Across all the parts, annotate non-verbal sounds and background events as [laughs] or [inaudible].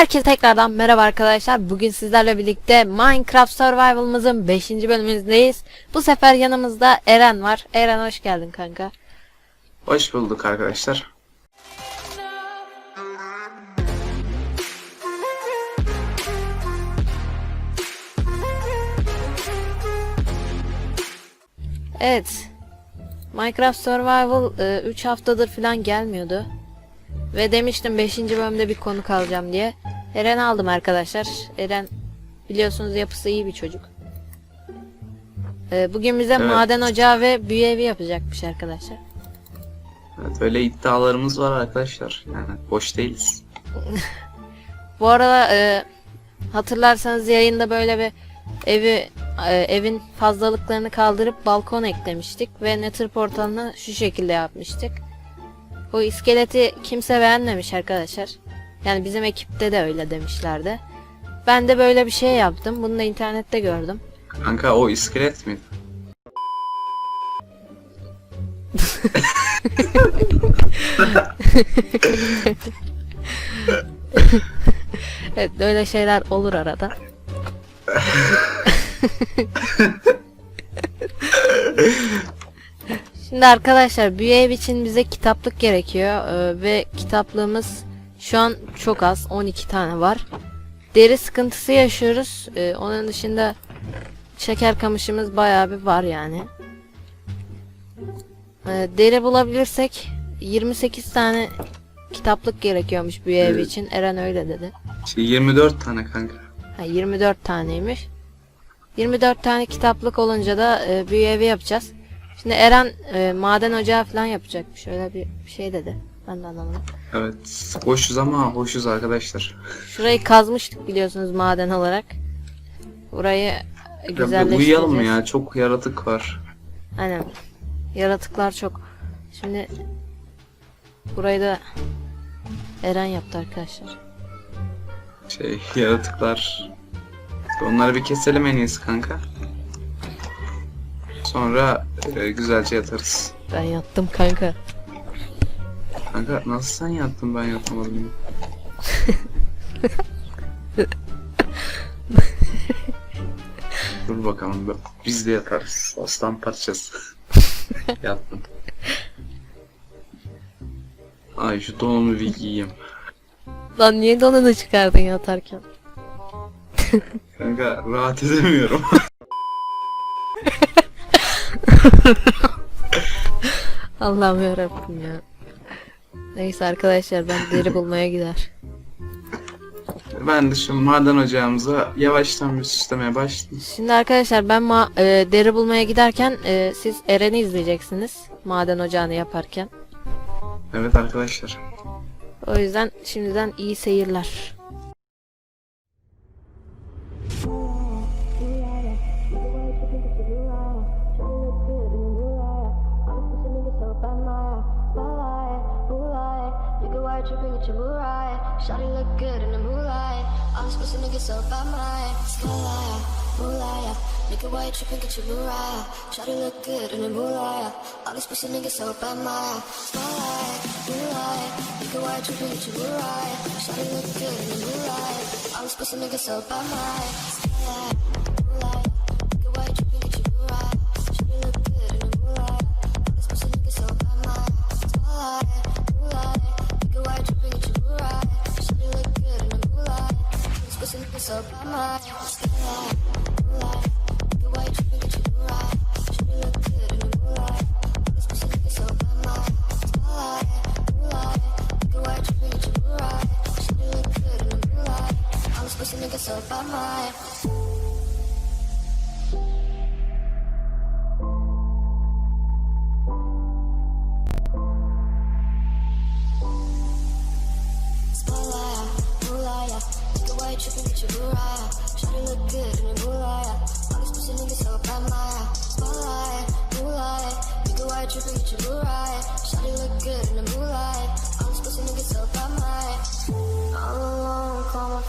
Herkese tekrardan merhaba arkadaşlar. Bugün sizlerle birlikte Minecraft Survival'ımızın 5. bölümündeyiz. Bu sefer yanımızda Eren var. Eren hoş geldin kanka. Hoş bulduk arkadaşlar. Evet. Minecraft Survival 3 haftadır falan gelmiyordu. Ve demiştim 5. bölümde bir konu kalacağım diye. Eren aldım arkadaşlar. Eren biliyorsunuz yapısı iyi bir çocuk. Ee, bugün bize Evet. maden ocağı ve büyü evi yapacakmış arkadaşlar. Evet, öyle iddialarımız var arkadaşlar. Yani boş değiliz. [laughs] Bu arada e, hatırlarsanız yayında böyle bir evi e, evin fazlalıklarını kaldırıp balkon eklemiştik ve Nether portalını şu şekilde yapmıştık. Bu iskeleti kimse beğenmemiş arkadaşlar. Yani bizim ekipte de öyle demişlerdi. Ben de böyle bir şey yaptım. Bunu da internette gördüm. Kanka o iskelet miydi? Evet böyle şeyler olur arada. Şimdi arkadaşlar büyü ev için bize kitaplık gerekiyor Ee, ve kitaplığımız şu an çok az 12 tane var. Deri sıkıntısı yaşıyoruz. Ee, onun dışında şeker kamışımız bayağı bir var yani. Ee, deri bulabilirsek 28 tane kitaplık gerekiyormuş evi Evet. için. Eren öyle dedi. Şey 24 tane kanka. Ha, 24 taneymiş. 24 tane kitaplık olunca da e, büyü evi yapacağız. Şimdi Eren e, maden ocağı falan yapacakmış. Öyle bir şey dedi. Ben de anlamadım. Evet. Boşuz ama hoşuz arkadaşlar. Şurayı kazmıştık biliyorsunuz maden olarak. Burayı Ya güzelleştireceğiz. uyuyalım mı ya? Çok yaratık var. Aynen. Yaratıklar çok. Şimdi burayı da Eren yaptı arkadaşlar. Şey yaratıklar. Onları bir keselim en iyisi kanka. Sonra e, güzelce yatarız. Ben yattım kanka. Kanka nasıl sen yattın ben yatamadım. [laughs] Dur bakalım. Biz de yatarız. Aslan parçası. [laughs] Yattım. Ay şu donumu bir giyeyim. Lan niye donunu çıkardın yatarken? Kanka rahat edemiyorum. [laughs] Allah'ım yarabbim ya. Neyse arkadaşlar ben deri bulmaya gider. [laughs] ben de şu maden ocağımıza yavaştan bir süslemeye başlayayım. Şimdi arkadaşlar ben ma- e, deri bulmaya giderken e, siz Eren'i izleyeceksiniz. Maden ocağını yaparken. Evet arkadaşlar. O yüzden şimdiden iyi seyirler. Shawty look good in the moonlight. All this pussy niggas so bad, my Skylight, moonlight. Nigga, why you tripping? Get your Mariah. Shawty look good in the moonlight. All these pussy niggas so bad, my Skylight, moonlight. Nigga, why you tripping? Get your Mariah. Shawty look good in the moonlight. All these pussy niggas so bad, my Skylight, so far more.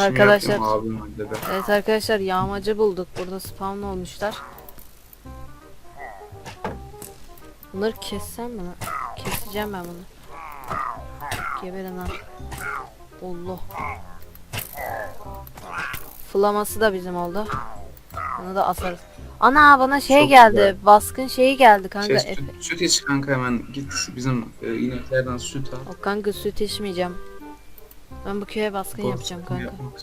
arkadaşlar. Abim. Evet arkadaşlar yağmacı bulduk. Burada spawn olmuşlar. Bunları kessem mi lan? Keseceğim ben bunu. Geberin lan. Allah. Flaması da bizim oldu. Bunu da asarız. Ana bana şey Çok geldi. güzel. Baskın şeyi geldi kanka. Şey, süt, süt iç kanka hemen git bizim e, ineklerden süt al. O kanka süt içmeyeceğim. Ben bu köye baskın yapacağım kanka. Yapmak.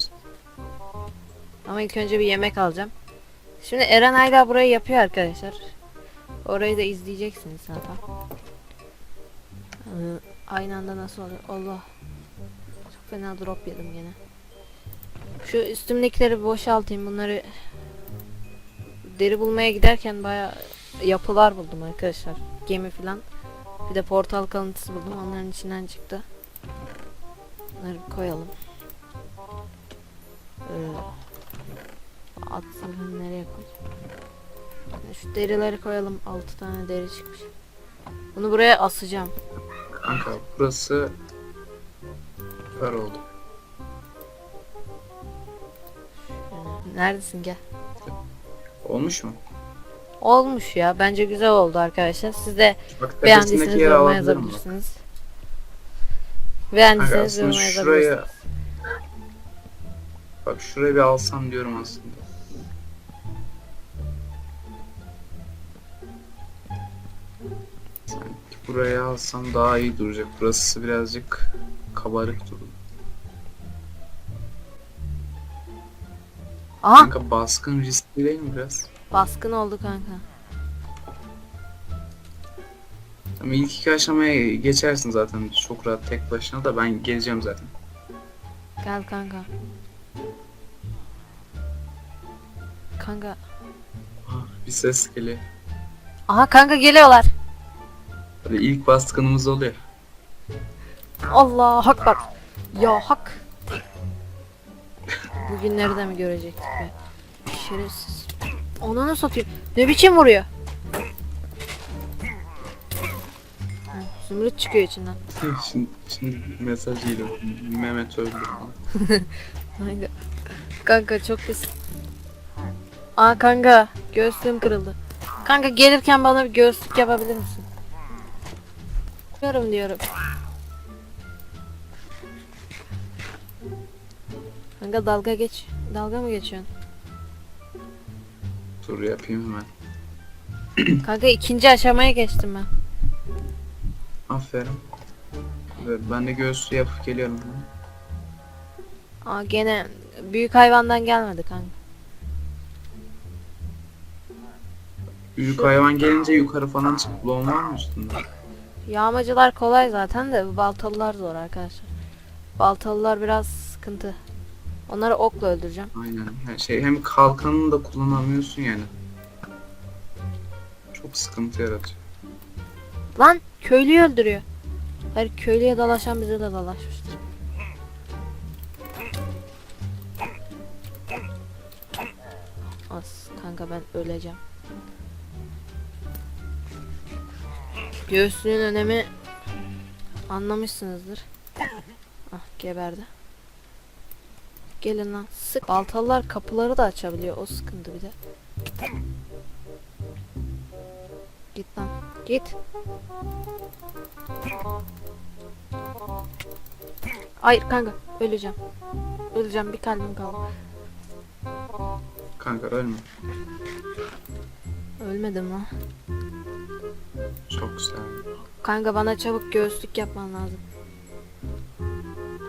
Ama ilk önce bir yemek alacağım. Şimdi Eren hala burayı yapıyor arkadaşlar. Orayı da izleyeceksiniz zaten. Ee, aynı anda nasıl oluyor? Allah. Çok fena drop yedim gene. Şu üstümdekileri boşaltayım. Bunları deri bulmaya giderken baya yapılar buldum arkadaşlar. Gemi falan. Bir de portal kalıntısı buldum. Onların içinden çıktı. Bunları koyalım. Ee, At zırhını nereye koyacağım? Şu derileri koyalım. 6 tane deri çıkmış. Bunu buraya asacağım. Kanka burası kar oldu. Neredesin gel. Olmuş mu? Olmuş ya. Bence güzel oldu arkadaşlar. Siz de Bak beğendiyseniz bak. yazabilirsiniz. Kanka Beğendiyseniz yoruma şuraya yazabilirsiniz. bak şurayı bir alsam diyorum aslında. Sanki buraya alsam daha iyi duracak. Burası birazcık kabarık durdu. Aha Kanka baskın riskli değil mi biraz? baskın oldu kanka. Ama ilk iki aşamaya geçersin zaten çok rahat tek başına da ben geleceğim zaten. Gel kanka. Kanka. Ah, bir ses geliyor. Aha kanka geliyorlar. Böyle ilk baskınımız oluyor. Allah hak bak. Ya hak. Bugünleri de mi görecektik be? Şerefsiz. Ananı satayım. Ne biçim vuruyor? Zümrüt çıkıyor içinden. [laughs] şimdi, şimdi mesaj geliyor. Mehmet öldü falan. [laughs] Kanka. Çok pis. Aa kanka göğüslüğüm kırıldı. Kanka gelirken bana bir göğüslük yapabilir misin? Diyorum diyorum. Kanka dalga geç. Dalga mı geçiyorsun? Dur yapayım hemen. Kanka ikinci aşamaya geçtim ben. Aferin. Evet, ben de göğsü yapıp geliyorum. Aa gene büyük hayvandan gelmedi kanka. Büyük hayvan gelince yukarı falan çık. Bloğun var mı üstünde? Yağmacılar kolay zaten de baltalılar zor arkadaşlar. Baltalılar biraz sıkıntı. Onları okla öldüreceğim. Aynen. Her şey hem kalkanını da kullanamıyorsun yani. Çok sıkıntı yaratıyor. Lan köylüyü öldürüyor. Hayır köylüye dalaşan bize de dalaşmıştır. As kanka ben öleceğim. Göğsünün önemi anlamışsınızdır. Ah geberdi. Gelin lan sık. Baltalılar kapıları da açabiliyor o sıkıntı bir de. Git. Hayır kanka öleceğim. Öleceğim bir kalbim kaldı. Kanka ölme. Ölmedim lan. Çok güzel. Kanka bana çabuk göğüslük yapman lazım.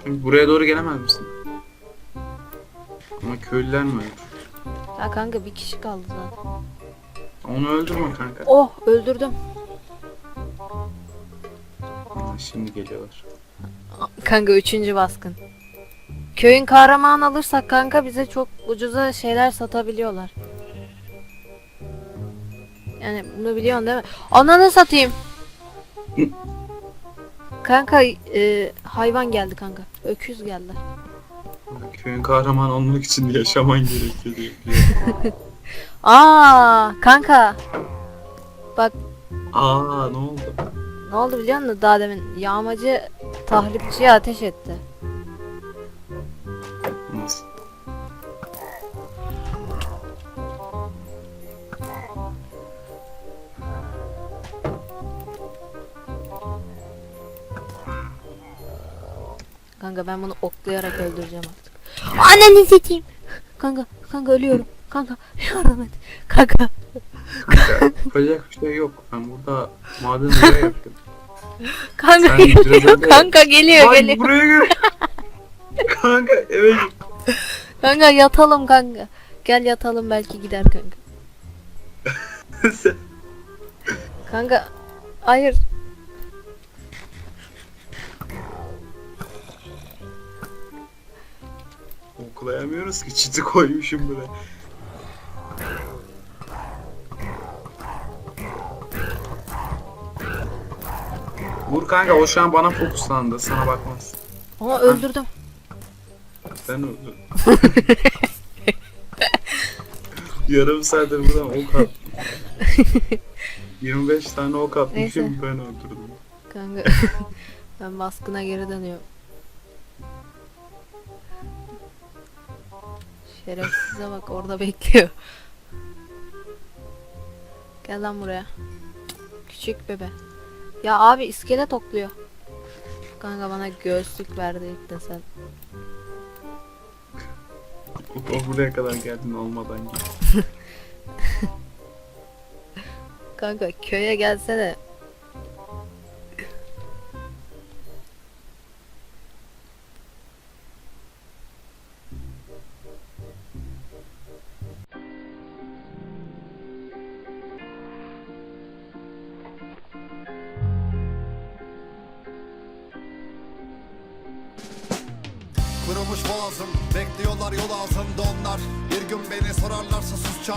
Buraya doğru gelemez misin? Ama köylüler mi ölür? Ya kanka bir kişi kaldı zaten. Onu öldürme kanka. Oh öldürdüm. Şimdi geliyorlar. Kanka üçüncü baskın. Köyün kahramanı alırsak kanka bize çok ucuza şeyler satabiliyorlar. Yani bunu biliyorsun değil mi? Ananı satayım. kanka e, hayvan geldi kanka. Öküz geldi. Köyün kahraman olmak için yaşaman gerekiyor diye. [laughs] Aa kanka. Aa ne oldu? Ne oldu biliyor musun? Daha demin yağmacı tahripçiye ateş etti. Nasıl? Kanka ben bunu oklayarak öldüreceğim artık. Ananı satayım. Kanka, kanka ölüyorum. Kanka yardım et. Kanka. Yapacak bir şey yok. Ben burada maden buraya [laughs] yapıyorum. Kanka Sen geliyor. biraz Kanka geliyor Ay, geliyor. buraya gel. kanka eve git. Kanka yatalım kanka. Gel yatalım belki gider kanka. Sen- [laughs] Kanka hayır. Oklayamıyoruz ki çiti koymuşum buraya. Vur kanka o şu an bana fokuslandı sana bakmaz. Ama öldürdüm. Ben öldüm. [laughs] Yarım saattir buradan ok attım. [laughs] 25 tane ok atmışım Neyse. ben öldürdüm. Kanka [laughs] ben baskına geri dönüyorum. Şerefsize bak orada bekliyor. Gel lan buraya. Küçük bebe. Ya abi iskelet okluyor. Kanka bana göğüslük verdi ilk de sen. Buraya kadar geldin olmadan git. [laughs] Kanka köye gelsene. Boğazım Bekliyorlar yol ağzında onlar Bir gün beni sorarlarsa sus çal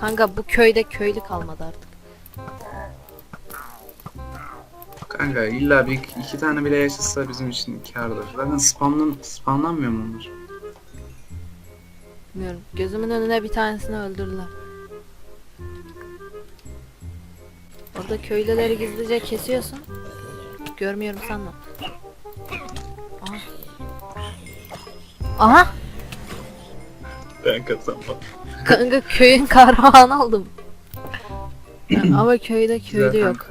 Kanka bu köyde köylü kalmadı artık. Kanka illa bir iki tane bile yaşasa bizim için kârdır. Zaten spamlan, spamlanmıyor mu onlar? Bilmiyorum. Gözümün önüne bir tanesini öldürdüler. Orada köylüleri gizlice kesiyorsun. Görmüyorum sanma. Aha! Ben kazanmam. Kanka köyün kahramanı oldum. [clears throat] Ama köyde köylü Güzel yok.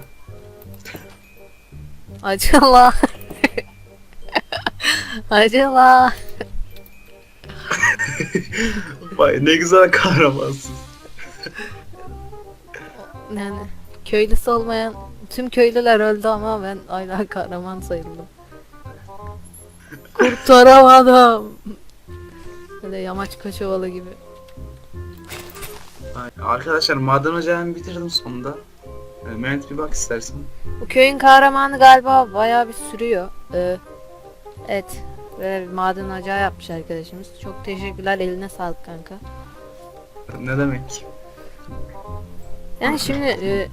Acıla. Acıla. [laughs] Vay ne güzel kahramansın. Yani köylüsü olmayan tüm köylüler öldü ama ben hala kahraman sayıldım. Kurtaramadım. Böyle yamaç kaşovalı gibi. Ay, Arkadaşlar maden ocağını bitirdim sonunda. Ee, Mehmet bir bak istersen. Bu köyün kahramanı galiba bayağı bir sürüyor. Ee, evet. Böyle bir maden ocağı yapmış arkadaşımız. Çok teşekkürler. Eline sağlık kanka. Ne demek? Yani şimdi e,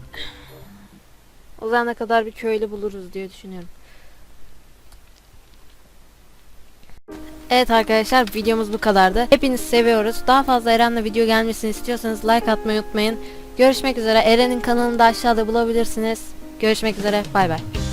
o zamana kadar bir köylü buluruz diye düşünüyorum. Evet arkadaşlar videomuz bu kadardı. Hepinizi seviyoruz. Daha fazla Eren'le video gelmesini istiyorsanız like atmayı unutmayın. Görüşmek üzere. Eren'in kanalını da aşağıda bulabilirsiniz. Görüşmek üzere. Bay bay.